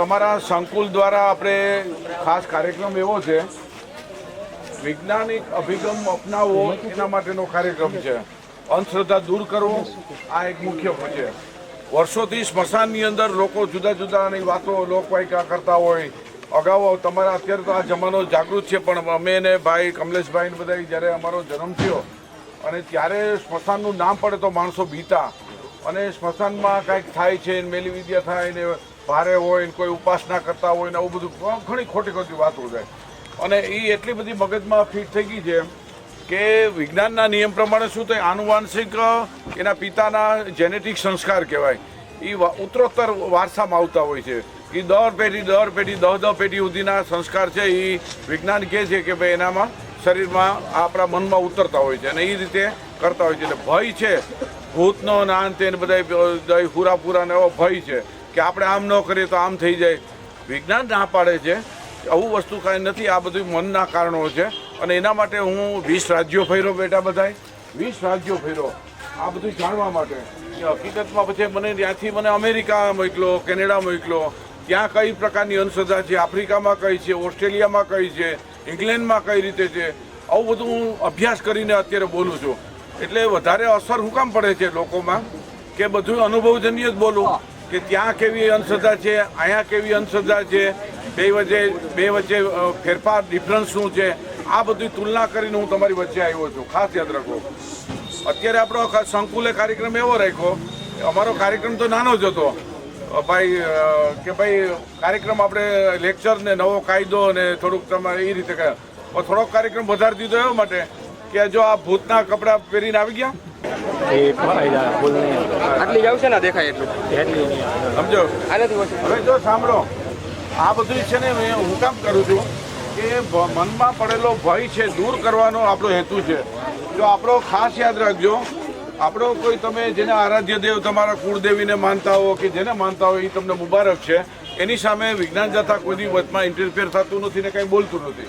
તમારા સંકુલ દ્વારા આપણે ખાસ કાર્યક્રમ એવો છે, વૈજ્ઞાનિક અભિગમ અપનાવવો એના માટેનો કાર્યક્રમ છે. અંધશ્રદ્ધા દૂર કરવો આ એક મુખ્ય છે. વર્ષોથી સ્મશાનની અંદર લોકો જુદા જુદાની વાતો લોકવાયકા કરતા હોય. અગાઉ તમારા અત્યારે તો આ જમાનો જાગૃત છે, પણ અમે ને ભાઈ કમલેશભાઈ ને બધા જ્યારે અમારો જન્મ થયો અને ત્યારે સ્મશાનનું નામ પડે તો માણસો બીતા અને સ્મશાનમાં કાંઈક થાય છે મેલી વિદ્યા થાય ને ભારે હોય ને કોઈ ઉપાસના કરતા હોય ને આવું બધું ઘણી ખોટી ખોટી વાતો જાય અને એ એટલી બધી મગજમાં ફિટ થઈ ગઈ છે કે વિજ્ઞાનના નિયમ પ્રમાણે શું થાય? આનુવાંશિક એના પિતાના જેનેટિક સંસ્કાર કહેવાય. એ ઉત્તરોત્તર વારસામાં આવતા હોય છે. એ દર પેઢી દર પેઢી, દહ દહ પેઢી સુધીના સંસ્કાર છે. એ વિજ્ઞાન કહે છે કે ભાઈ એનામાં શરીરમાં આપણા મનમાં ઉતરતા હોય છે અને એ રીતે કરતા હોય છે. એટલે ભય છે. ભૂતનો નાન તે બધા પૂરા પૂરા ને એવો ભય છે. કે આપણે આમ ન કરીએ તો આમ થઈ જાય. વિજ્ઞાન ના પાડે છે આવું વસ્તુ કાંઈ નથી, આ બધું મનના કારણો છે. અને એના માટે હું વીસ રાજ્યો ફર્યો બેટા બધાય. વીસ રાજ્યો ફેરો. આ બધું જાણવા માટે. હકીકતમાં પછી મને ત્યાંથી મને અમેરિકા મોકલો કેનેડા મોકલો. ત્યાં કઈ પ્રકારની અંધશ્રદ્ધા છે? આફ્રિકામાં કઈ છે? ઓસ્ટ્રેલિયામાં કઈ છે? ઇંગ્લેન્ડમાં કઈ રીતે છે? આવું બધું હું અભ્યાસ કરીને અત્યારે બોલું છું. એટલે વધારે અસર હું કામ પડે છે લોકોમાં? કે બધું અનુભવજન્ય જ બોલું? કે ત્યાં કેવી અંધશ્રદ્ધા છે, અહીંયા કેવી અંધશ્રદ્ધા છે, બે વચ્ચે બે વચ્ચે ફેરફાર ડિફરન્સ શું છે, આ બધી તુલના કરીને હું તમારી વચ્ચે આવ્યો છું. ખાસ યાદ રાખો. અત્યારે આપણો સંકુલે કાર્યક્રમ એવો રાખ્યો, અમારો કાર્યક્રમ તો નાનો જ હતો. ભાઈ કે ભાઈ, કાર્યક્રમ આપણે લેક્ચર ને નવો કાયદો ને થોડુંક તમારે એ રીતે કર્યા. થોડોક કાર્યક્રમ વધારી દીધો એવા માટે કે જો આ ભૂતના કપડાં પહેરીને આવી ગયા? આટલી ને દેખાય એટલું. સમજો? હવે જો સાંભળો આ બધું છે ને મેં હું કામ કરું છું કે મનમાં પડેલો ભય છે દૂર કરવાનો આપણો હેતુ છે. જો આપણો ખાસ યાદ રાખજો આપણો કોઈ તમે જેને આરાધ્ય દેવ તમારા કુળદેવીને માનતા હો કે જેને માનતા હો એ તમને મુબારક છે. એની સામે વિજ્ઞાન જતા કોઈની વચમાં ઇન્ટરફેર થતું નથી ને કંઈ બોલતું નથી.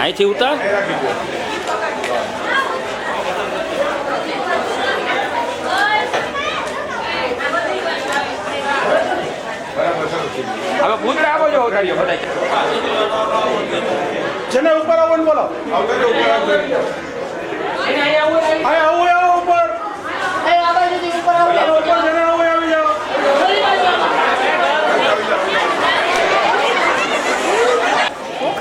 અહીંથી ઉતાર. હવે કૂતરા આવો છો ઉતારીઓ બધા. જેને ઉપર આવો ને બોલો. ઉપર. આવો ઉપર હું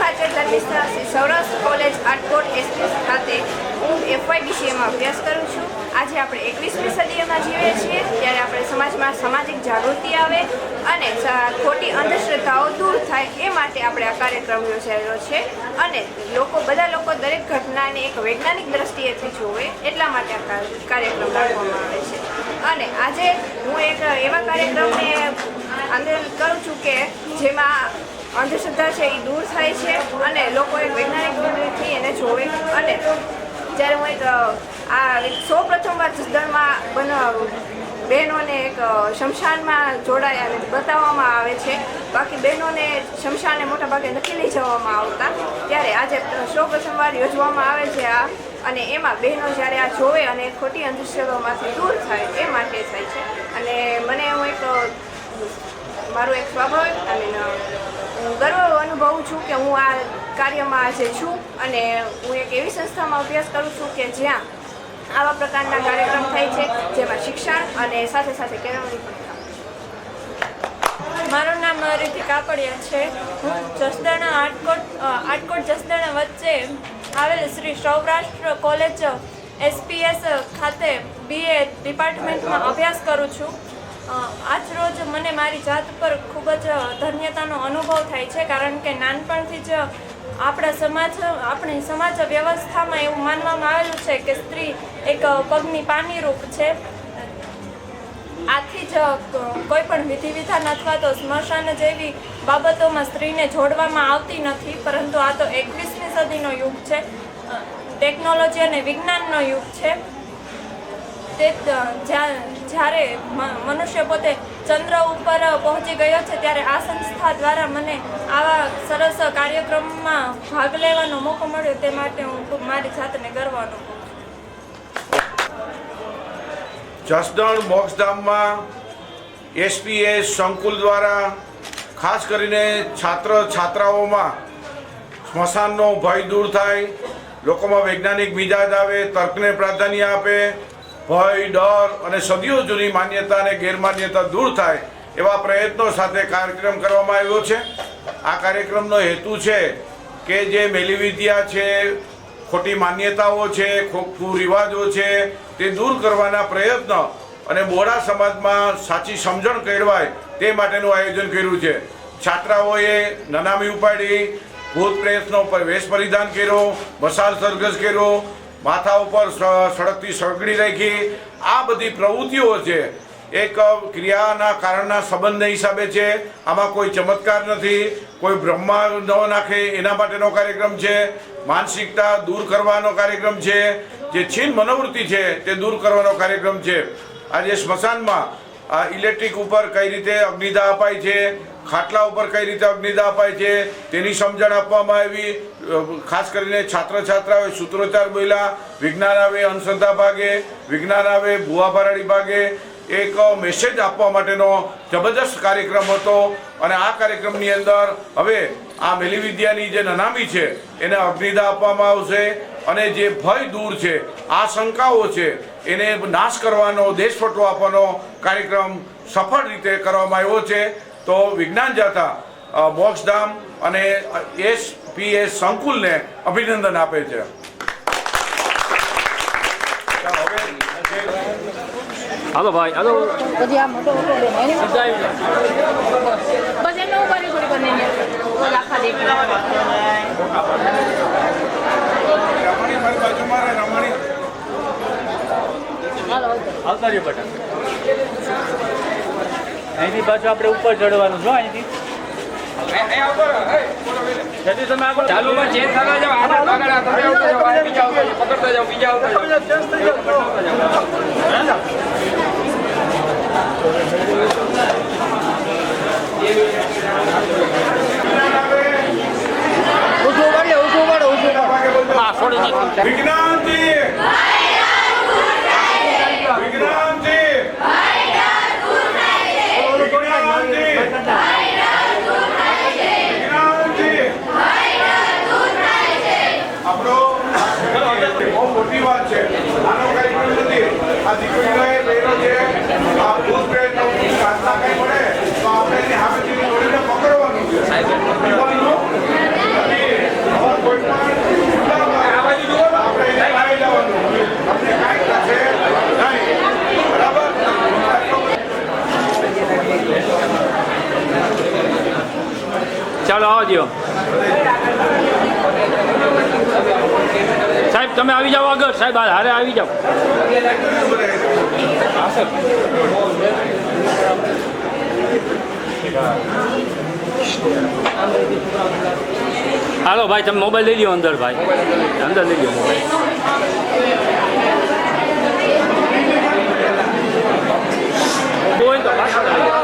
ખાચર લલિતા શ્રી સૌરાષ્ટ્ર કોલેજ આટકોટ એસપી ખાતે હું એફવાયડીસીએમાં અભ્યાસ કરું છું. આજે આપણે એકવીસમી સદીમાં જીવીએ છીએ, ત્યારે આપણે સમાજમાં સામાજિક જાગૃતિ આવે અને ખોટી અંધશ્રદ્ધાઓ દૂર થાય એ માટે આપણે આ કાર્યક્રમ યોજાયેલો છે. અને લોકો, બધા લોકો દરેક ઘટનાને એક વૈજ્ઞાનિક દ્રષ્ટિએથી જોવે એટલા માટે આ કાર્યક્રમ રાખવામાં આવે છે. અને આજે હું એક એવા કાર્યક્રમને આંદોલન કરું છું કે જેમાં અંધશ્રદ્ધા છે એ દૂર થાય છે અને લોકો એક વૈજ્ઞાનિક દૃષ્ટિથી એને જોવે. અને જ્યારે હું એક આ સૌ પ્રથમવાર જસદણમાં બન, બહેનોને એક શમશાનમાં જોડાયા અને બતાવવામાં આવે છે. બાકી બહેનોને શમશાને મોટા ભાગે નથી લઈ જવામાં આવતા. ત્યારે આજે સૌ પ્રથમવાર યોજવામાં આવે છે આ. અને એમાં બહેનો જ્યારે આ જોવે અને ખોટી અંધશ્રદ્ધામાંથી દૂર થાય, એ માટે થાય છે. અને મને હું એક મારું એક સ્વાભાવિક અને હું ગર્વ અનુભવું છું કે હું આ કાર્યમાં આજે છું અને હું એક એવી સંસ્થામાં અભ્યાસ કરું છું કે જ્યાં આવા પ્રકારના કાર્યક્રમ થાય છે, જેમાં શિક્ષણ અને સાથે સાથે કેળવણી પણ મારું નામ રીતિ કાપડિયા છે. હું જસદણા આટકોટ આટકોટ જસદણા વચ્ચે આવેલ શ્રી સૌરાષ્ટ્ર કોલેજ એસપીએસ ખાતે બીએ ડિપાર્ટમેન્ટમાં અભ્યાસ કરું છું. આજ રોજ મને મારી જાત પર ખૂબ જ ધન્યતાનો અનુભવ થાય છે, કારણ કે નાનપણથી જ આપણા સમાજ, આપણી સમાજ વ્યવસ્થામાં એવું માનવામાં આવેલું છે કે સ્ત્રી એક પગની પાની રૂપ છે. આથી જ કોઈ પણ વિધિ વિધાન અથવા તો સ્મશાન જેવી બાબતોમાં સ્ત્રીને જોડવામાં આવતી નથી, પરંતુ આ તો એકવીસમી સદીનો યુગ છે. ટેકનોલોજી અને વિજ્ઞાનનો યુગ છે. તે જ્યારે મનુષ્ય પોતે ચંદ્ર ઉપર પહોંચી ગયો છે ત્યારે આ સંસ્થા દ્વારા મને આવા સરસ કાર્યક્રમમાં ભાગ લેવાનો મોકો મળ્યો તે માટે હું ખૂબ મારી જાતને ગર્વ અનુભવું જસદણ મોક્ષધામમાં એસપીએસ સંકુલ દ્વારા ખાસ કરીને છાત્ર છાત્રાઓમાં સ્મશાનનો ભય દૂર થાય, લોકોમાં વૈજ્ઞાનિક મિજાજ આવે તર્કને પ્રાધાન્ય આપે ભય, ડર અને સદીઓ જૂની માન્યતા અને ગેરમાન્યતા દૂર થાય એવા પ્રયત્નો સાથે કાર્યક્રમ કરવામાં આવ્યો છે. આ કાર્યક્રમનો હેતુ છે કે જે મેલીવિદ્યા છે, ખોટી માન્યતાઓ છે, ખોખું રિવાજો છે, તે દૂર કરવાના પ્રયત્ન અને બોડા સમાજમાં સાચી સમજણ કેળવાય તે માટેનું આયોજન કર્યું છે. છાત્રાઓએ નનામી ઉપાડી, ભૂત પ્રયત્નો પર વેશ પરિધાન કર્યો મસાલ સરઘસ કર્યો માથા ઉપર સળગતી, સળગડી રાખી. આ બધી પ્રવૃત્તિઓ છે, એક ક્રિયાના કારણના સંબંધના હિસાબે છે. આમાં કોઈ ચમત્કાર નથી, કોઈ બ્રહ્મા ન નાખે એના માટેનો કાર્યક્રમ છે. માનસિકતા દૂર કરવાનો કાર્યક્રમ છે. જે છીન મનોવૃત્તિ છે, તે દૂર કરવાનો કાર્યક્રમ છે. આજે સ્મશાનમાં ઇલેક્ટ્રિક ઉપર કઈ રીતે અગ્નિદા અપાય છે ખાટલા ઉપર કઈ રીતે અગ્નિદા અપાય છે તેની સમજણ આપવામાં આવી. ખાસ કરીને છાત્ર છાત્રાઓએ સૂત્રોચ્ચાર બોલ્યા. વિજ્ઞાન આવે અંધશ્રદ્ધા ભાગે, વિજ્ઞાન આવે ભુવા ભાગે. એક મેસેજ આપવા માટેનો જબરદસ્ત કાર્યક્રમ હતો અને આ કાર્યક્રમની અંદર હવે આ મેલી વિદ્યાની જે નનામી છે એને અગ્નિદા આપવામાં આવશે અને જે ભય દૂર છે આ શંકાઓ છે, એને નાશ કરવાનો, દેશફટો આપવાનો કાર્યક્રમ સફળ રીતે કરવામાં આવ્યો છે. તો વિજ્ઞાન જાથા મોક્ષધામ અને એસ પી એસ સંકુલને અભિનંદન આપે છે. હાલો ભાઈ હાલો. પછી આ મોટો મોટો. બસ એમને થોડી આખા દેખાય રમણી. આવતા રહ્યો બટા. અહીંથી પાછું આપણે ઉપર ચડવાનું છો અહીંથી. ચાલુમાં ચેન્જ થતા આગળ આગળ બીજા પકડતા બીજા આવતા જાઓ હા છોડી નાખો વિજ્ઞાનજી વિજ્ઞાનજી વિજ્ઞાનજી વિજ્ઞાનજી આપણો બહુ મોટી વાત છે આનો કાર્યક્રમ નથી આ દીકરીઓએ બહેનો છે જવા આવજો સાહેબ, તમે આવી જાઓ આગળ. સાહેબ હારે આવી જાઓ. હાલો, ભાઈ, તમે મોબાઈલ લઈ લો અંદર, ભાઈ. અંદર લઈ લો મોબાઈલ હોય તો પાછળ આવી જાઓ.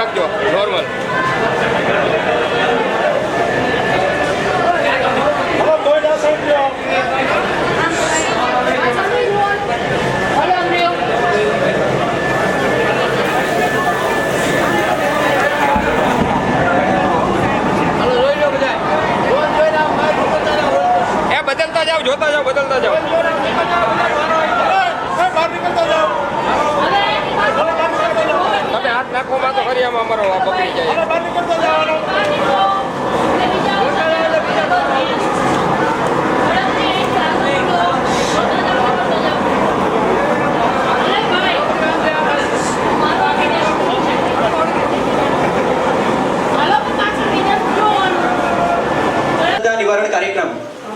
નોર્મલ રાખજો નોર્મલ એ બદલતા જાઓ જોતા જાઓ બદલતા જાઓ તમે હાથ નાખવામાં તો ખરી આમાં અમારો આ પકડી જાય આપદા નિવારણ કાર્યક્રમ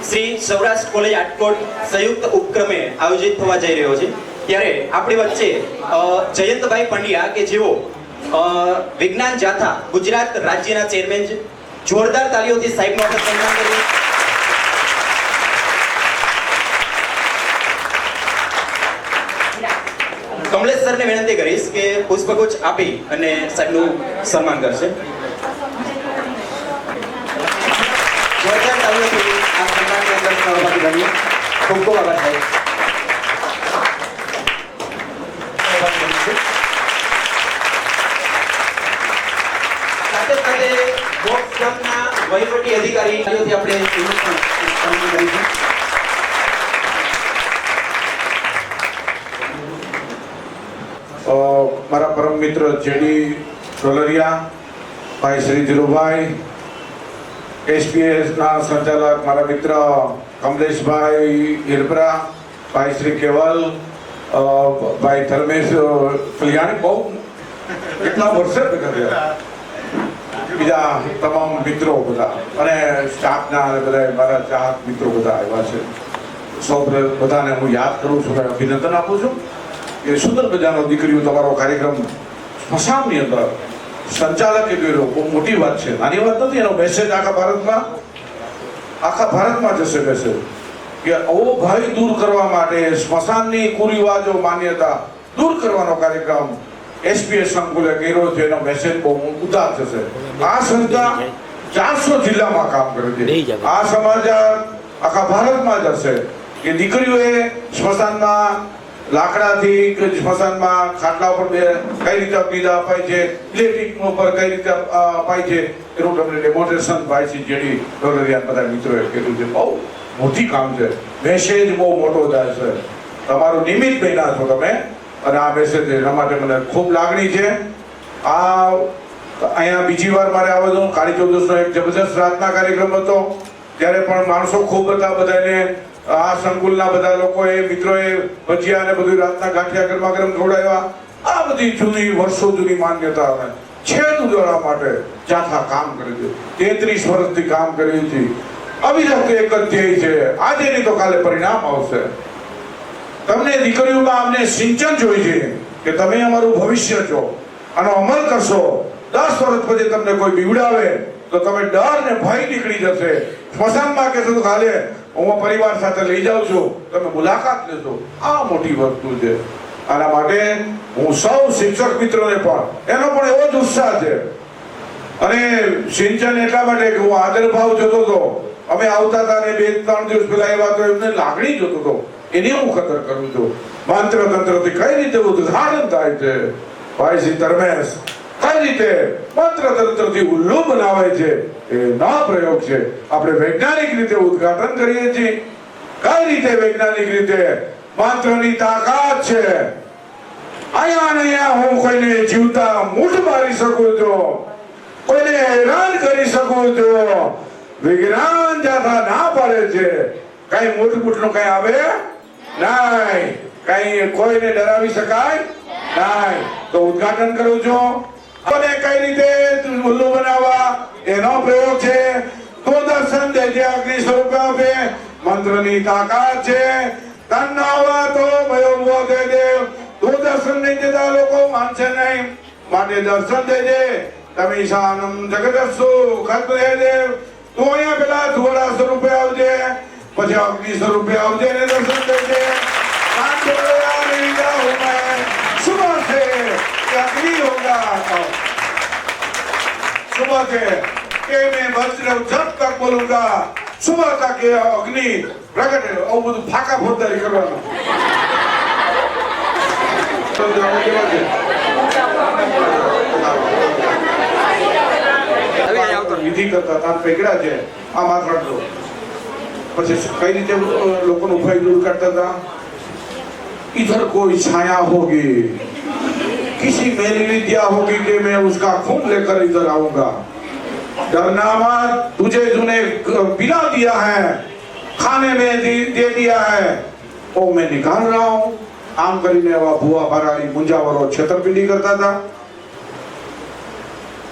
શ્રી સૌરાષ્ટ્ર કોલેજ આટકોટ ઉપક્રમે આયોજિત થવા જઈ રહ્યો છે. ત્યારે આપણી વચ્ચે જયંતભાઈ પંડ્યા કે જેઓ વિજ્ઞાન જાથા, ગુજરાત રાજ્યના ચેરમેન છે, જોરદાર તાલીઓથી સાહેબનું આપણે સન્માન કરીએ કમલેશ સરને વિનંતી કરીશ કે પુષ્પગુચ્છ આપી અને સાહેબનું સન્માન કરશે. જોરદાર ખૂબ ખૂબ આભાર સાહેબ સાથે સાથે બોક્સ ગામના વહીવટી અધિકારી આપણે મારા પરમ મિત્ર જેડી ડોલરિયા ભાઈ શ્રી ધીરુભાઈ એસપીએસના સંચાલક મારા મિત્ર કમલેશભાઈ હિરબરા, ભાઈ શ્રી કેવલ ભાઈ ધર્મેશ કલ્યાણી બહુ કેટલા વર્ષે થયા? બીજા તમામ મિત્રો બધા અને સ્ટાફના બધા મારા ચાહક મિત્રો બધા આવ્યા છે. સૌ બધાને હું યાદ કરું છું અભિનંદન આપું છું કે સુંદર મજાનો દીકરીઓ તમારો કાર્યક્રમ સ્મશાનની અંદર સંચાલકે કર્યો. બહુ મોટી વાત છે. નાની વાત નથી, એનો મેસેજ આખા ભારતમાં આખા ભારતમાં જશે મેસેજ કે અવો ભય દૂર કરવા માટે સ્મશાનની કુરિવાજો માન્યતા દૂર કરવાનો કાર્યક્રમ એસપીએસ સંકુલે કર્યો છે એનો મેસેજ બહુ ઉદાર થશે આ સંસ્થા ચારસો જિલ્લામાં કામ કરે છે. આ સમાચાર આખા ભારતમાં જ હશે. કે દીકરીઓએ સ્મશાનમાં લાકડાથી સ્મશાનમાં ખાટલા ઉપર બે કઈ રીતે પીધા અપાય છે ઇલેક્ટ્રિક ઉપર કઈ રીતે અપાય છે એનું તમને ડેમોન્સ્ટ્રેશન થાય છે જેની ડોલરિયા બધા મિત્રોએ કીધું છે. બહુ મોટી કામ છે. મેસેજ બહુ મોટો જાય છે. તમારું નિમિત્ત મહિના છો તમે. અને આ મેસેજ એના માટે મને ખૂબ લાગણી છે. આ અહીંયા બીજી વાર મારે આવવાનું કાળી ચૌદશનો એક જબરદસ્ત રાતના કાર્યક્રમ હતો. ત્યારે પણ માણસો ખૂબ હતા, બધાને આ સંકુલના બધા લોકોએ, મિત્રોએ ભજીયા અને બધું રાતના ગાંઠિયા ગરમા ગરમ ખવડાવ્યા. આ બધી જૂની, વર્ષો જૂની માન્યતા અમે છેદ ઉડાડવા માટે જાથા કામ કરી હતી. તેત્રીસ વર્ષથી કામ કર્યું હતી. અભિજાત એક જ ધ્યેય છે. આજે નહીં તો કાલે પરિણામ આવશે. તમને દીકરીઓમાં અમને સિંચન જોઈએ કે તમે અમારું ભવિષ્ય છો. આનો અમલ કરશો. દસ વર્ષ પછી તમને કોઈ બીવડાવે તો તમે ડર ને ભય નીકળી જશે. સ્મશાનમાં કહેશો તો કાલે હું પરિવાર સાથે લઈ જાઉં છું. તમે મુલાકાત લેશો. આ મોટી વસ્તુ છે. આના માટે હું સૌ શિક્ષક મિત્રોને પણ, એનો પણ એવો જ ઉત્સાહ છે. અને સિંચન એટલા માટે કે હું આદર ભાવ જોતો હતો. અમે આવતા હતા ને બે, ત્રણ દિવસ પહેલા એવા તો એમને લાગણી જોતો હતો. એની હું ખતર કરું છું? મંત્ર તંત્રથી કઈ રીતે ઉદ્ઘાટન થાય છે? ભાઈ શ્રી ધર્મેશ? કઈ રીતે મંત્ર તંત્રથી ઉલ્લુ બનાવાય છે? એ ના પ્રયોગ છે. આપણે વૈજ્ઞાનિક રીતે ઉદ્ઘાટન કરીએ છીએ. કઈ રીતે વૈજ્ઞાનિક રીતે? મંત્રની તાકાત છે. અહીંયા ને અહીંયા હું કોઈને જીવતા મૂઠ મારી શકું છું. કોઈને હેરાન કરી શકું છું. વિજ્ઞાન જાથા ના પાડે છે. કઈ મૂઠ મૂઠનું કઈ આવે? નહીં કઈ કોઈને ડરાવી શકાય? નહીં તો ઉદઘાટન કરું છું. અને કઈ રીતે ઉલ્લુ બનાવવા? એનો પ્રયોગ છે. તો દર્શન દેજે અગ્નિ સ્વરૂપ આપે. મંત્રની તાકાત છે. તન નાવા તો ભયો મુઓ દે દેવ. તું દર્શન નહીં દેતા લોકો માનશે નહીં. માટે દર્શન દેજે તમે ઈશાનમ જગદસ્સુ ખત દે દે તો અહીંયા પેલા ધોળા સ્વરૂપે આવજે. પછી અગ્નિ સ્વરૂપે આવજે ને દર્શન દેજે કાન જોડ્યા નહીં જાઉં મેં સુબહ से कि अग्नि होगा सुबह के કે मैं वज्र जब तक बोलूंगा सुबह तक ये अग्नि प्रकट और બધું ફાકા ફોડદારી કરવાનું તો જાણો કેવા છે? વિધિ કરતા તાર પેગડા છે આ માત્ર આટલો. પછી કઈ રીતે અ, લોકોનો ભય દૂર કરતા હતા इधर कोई छाया होगी किसी मेरी विद्या होगी कि मैं उसका खून लेकर इधर आऊंगा डरना मत तुझे तूने पिला दिया है खाने में दे, दे दिया है वो मैं निकाल रहा हूं आम કરીને એવા ભુવા ભરાડી મુંજાવરો છેતરપિંડી કરતા હતા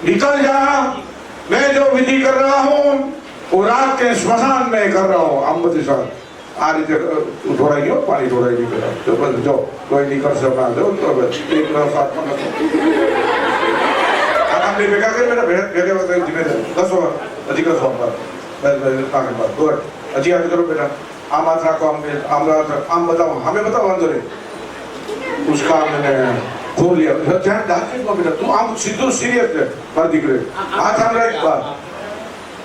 निकल जा मैं जो विधि कर रहा हूं वो रात के स्मशान में कर रहा हूं આમ બધી સાહેબ આ રીતે અ, ઢોળાઈ ગયો પાણી ઢોળાઈ ગયું તો બસ જો કોઈ નીકળશે હમણાં જો તો બસ એક ગ્લાસ હાથમાં નાખો. આ કામ બે ભેગા કરી બેટા ભે- ભેગા ભેગા કરી ધીમે ધીમે. કસો હજી કસો બસ બસ બસ આગળ બસ ગુડ હજી આગળ કરો બેટા આમ હાથ રાખો આમ બે- આમ હાથ રાખો. આમ બતાવો સામે બતાવો વાંધો નહીં उसका मैंने खोल लिया ध्यान ध्यान से बोल बेटा तू आम सीधो सीरियस है पर दिख रहे हाथ आम रख बात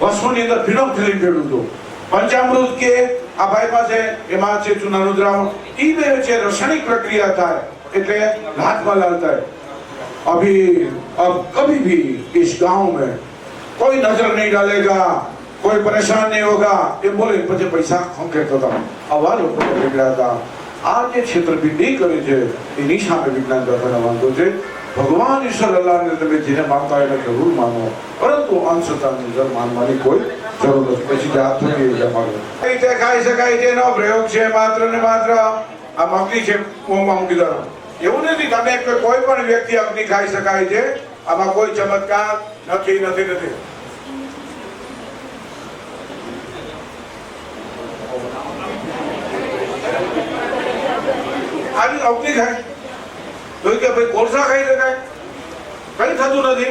વસ્તુની અંદર ફિનોક્સિલિન ભેળું હતું પંચામૃત કે આ ભાઈ પાસે એમાં છે ચૂનાનું દ્રાવણ ઈ બે વચ્ચે રાસાયણિક પ્રક્રિયા થાય એટલે હાથમાં લાલ થાય अभी अब कभी भी इस गांव में कोई नजर नहीं डालेगा कोई परेशान नहीं होगा ये बोले પછી પૈસા ખંખેરતા હતા આવા લોકો નીકળ્યા હતા આ જે છેતરપિંડી કરે છે એની સામે વિજ્ઞાન દાદાને વાંધો છે ભગવાન ઈશ્વર અલ્લાહને તમે જેને માનતા એને જરૂર માનો. પરંતુ અંશતાની અંદર માનવાની કોઈ જરૂર નથી. પછી જાત એવી તમારે કઈ રીતે ખાઈ શકાય છે એનો પ્રયોગ છે માત્ર ને માત્ર. આ મગની છે, મોંમાં મૂકી દો. એવું નથી તમે કોઈ પણ વ્યક્તિ અગ્નિ ખાઈ શકાય છે. આમાં કોઈ ચમત્કાર નથી નથી નથી. આવી અગ્નિ ખાય. તો કે ભાઈ કોલસા ખાઈ શકાય? કઈ થતું નથી.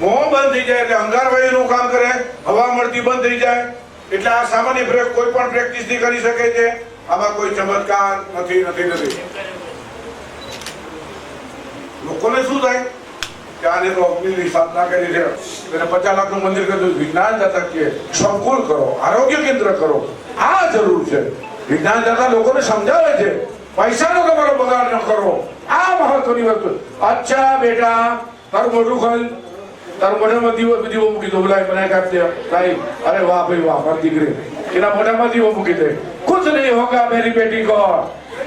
મોં બંધ થઈ જાય એટલે અંગારવાયુનું કામ કરે, હવા મળતી બંધ થઈ જાય. એટલે આ સામાન્ય બ્રેક કોઈ પણ પ્રેક્ટિસથી કરી શકે છે. આમાં કોઈ ચમત્કાર નથી નથી નથી. લોકોને શું થાય? કે આને તો અગ્નિની સ્થાપના કરી છે. એને પચાસ લાખનું મંદિર કર્યું વિજ્ઞાન દાતા કે સંકુલ કરો, આરોગ્ય કેન્દ્ર કરો. આ જરૂર છે. વિજ્ઞાન દાતા લોકોને સમજાવે છે. પૈસાનો તમારો બગાડ ન કરો આ મહત્વની વસ્તુ. અચ્છા બેટા, તારું મોઢું ખોલ. તારું મોઢામાં દીવો દીવો મૂકી દો. બોલાય, બનાય કાપ દે. ભાઈ, અરે વાહ ભાઈ, વાહ, મારી દીકરી. એના મોઢામાં દીવો મૂકી દે. કુછ નહીં હોગા મેરી બેટી કો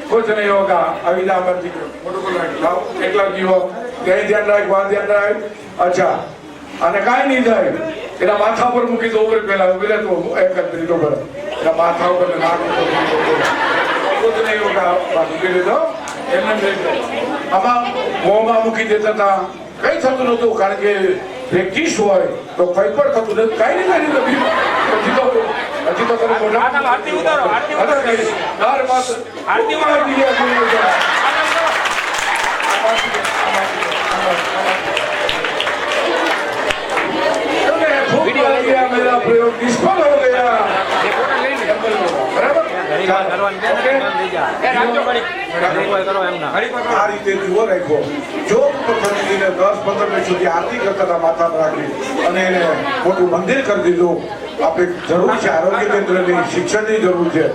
કુછ નહીં હોગા. આવી જા, મારી દીકરી. મોઢું ખોલાય લાવ. એકલા જીવો કઈ ધ્યાન રાખ વાત ધ્યાન રાખ. અચ્છા. અને કાંઈ નહીં થાય. એના માથા પર મૂકી દો ઉપર પેલા ઊભી રહે તો. એક જ મિનિટ ઉપર એના માથા ઉપર ને పొద్దునే ఒక ఏదో ఎమ్మెల్యే అమ్మా ఓమాముఖి చేత కై చదువునొద్దు కాడికి ప్రత్యక్ష వారి పైపడ చదువులేదు కైని కానీ प्रयोग निष्फल हो गए આ રીતે દીવો રાખ્યો જો પસંદગીને દસ પંદર મિનિટ સુધી આરતી કરતા હતા રાખી અને એને મોટું મંદિર કરી દીધું આપણે જરૂર છે આરોગ્ય કેન્દ્રની શિક્ષણની જરૂર છે.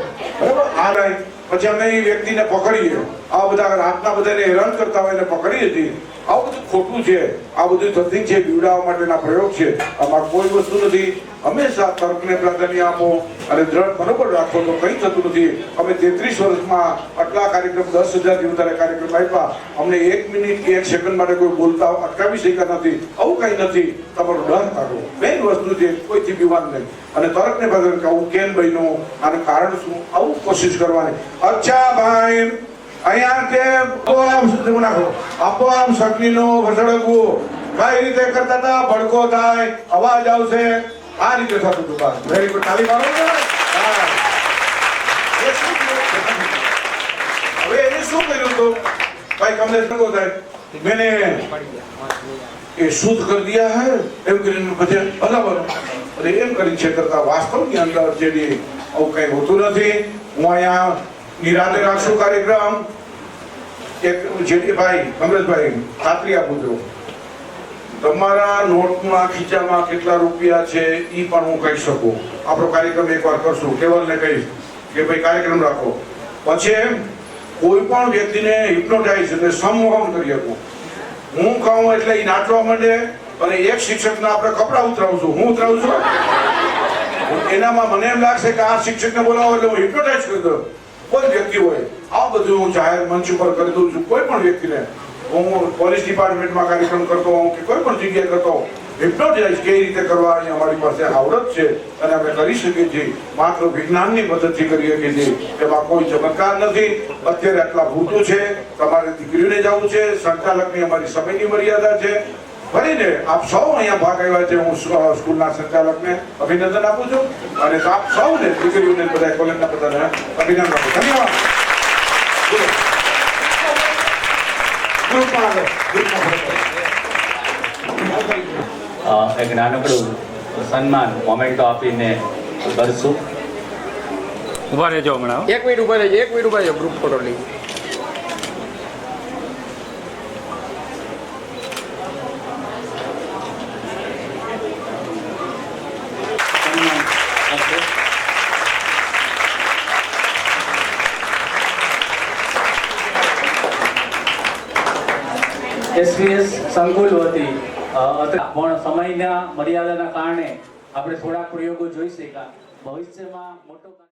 બરાબર આ નહીં પછી અમે એ વ્યક્તિને પકડીએ. આ બધા રાતના બધાને હેરાન કરતા હોય એને પકડી હતી. આ બધું ખોટું છે. આ બધું થતી છે બીવડાવવા માટેના પ્રયોગ છે. આમાં કોઈ વસ્તુ નથી. હંમેશા તર્કને પ્રાધાન્ય આપો અને દ્રઢ મનોબળ રાખો તો કંઈ થતું નથી. અમે તેત્રીસ વર્ષમાં આટલા કાર્યક્રમ, દસ હજારથી વધારે કાર્યક્રમ આપ્યા. અમને એક મિનિટ કે એક સેકન્ડ માટે કોઈ બોલતા અટકાવી શક્યા નથી. આવું કંઈ નથી. તમારો ડર કાઢો. મેઇન વસ્તુ છે, કોઈથી બીમાર નહીં. અને તર્કને પ્રાધાન્ય કે આવું કેમ બન્યું? આનું કારણ શું? આવું કોશિશ કરવાની. અચ્છા, ભાઈ. અહીંયા તે આપોઆપ સુધી નાખો આપોઆમ સકલીનો વસડકવો કઈ રીતે કરતા હતા? ભડકો થાય. અવાજ આવશે. આ રીતે થતું હતું બસ વેરી ગુડ તાલી મારો ને? શું? હવે એને શું કર્યું હતું? ભાઈ કમલેશ ભડકો થાય. મેને એ શુદ્ધ કરી દિયા હે, એમ કરીને બધે અલગ અને એમ કરી છે કરતા વાસ્તવની અંદર જેની આવું કઈ હોતું નથી, હું અહીંયા નિરાતે રાખશું કાર્યક્રમ. એક જેઠીભાઈ કમલેશભાઈ ખાતરી આપું છું. તમારા નોટમાં ખીચામાં કેટલા રૂપિયા છે એ પણ હું કહી શકું. આપણો કાર્યક્રમ એકવાર કરશું. કેવલને કહીશ કે ભાઈ કાર્યક્રમ રાખો. પછી કોઈ પણ વ્યક્તિને હિપ્નોટાઇઝ એટલે સંમોહન કરી શકું. હું કહું એટલે એ નાચવા માંડે અને એક શિક્ષકના આપણે કપડાં ઉતરાવું છું હું ઉતરાવું છું એનામાં મને એમ લાગશે કે આ શિક્ષકને બોલાવો એટલે હું હિપ્નોટાઇઝ કરી દઉં. કોઈ વ્યક્તિ હોય. આ બધું હું જાહેર મંચ ઉપર કરી દઉં છું. કોઈ પણ વ્યક્તિને. હું પોલીસ ડિપાર્ટમેન્ટમાં કાર્યક્રમ કરતો હોઉં કે કોઈ પણ જગ્યાએ કરતો હોઉં હિપ્નોટાઇઝ કઈ રીતે કરવાની અમારી પાસે આવડત છે અને અમે કરી શકીએ છીએ. માત્ર વિજ્ઞાનની મદદથી કરી શકીએ છીએ. એમાં કોઈ ચમત્કાર નથી. અત્યારે આટલા ભૂતો છે. તમારે દીકરીઓને જવું છે. સંચાલકની અમારી સમયની મર્યાદા છે. ફરીને આપ સૌ અહીંયા ભાગ આવ્યા છે. હું સ્કૂલના સંચાલકને અભિનંદન આપું છું અને આપ સૌને દીકરીઓને બધા કોલેજના બધાને અભિનંદન આપું ધન્યવાદ બોલો. ગ્રુપમાં આગળ, ગ્રુપમાં આગળ. અ, એક નાનકડું સન્માન મોમેન્ટો આપીને કરશું. ઊભા રહેજો હમણાં એક મિનિટ ઊભા રહેજો એક મિનિટ ઊભા રહેજો ગ્રુપ ફોટો લઈ. સંકુલ હતી. પણ સમયના મર્યાદાના કારણે આપણે થોડાક પ્રયોગો જોઈ શક્યા. ભવિષ્યમાં મોટો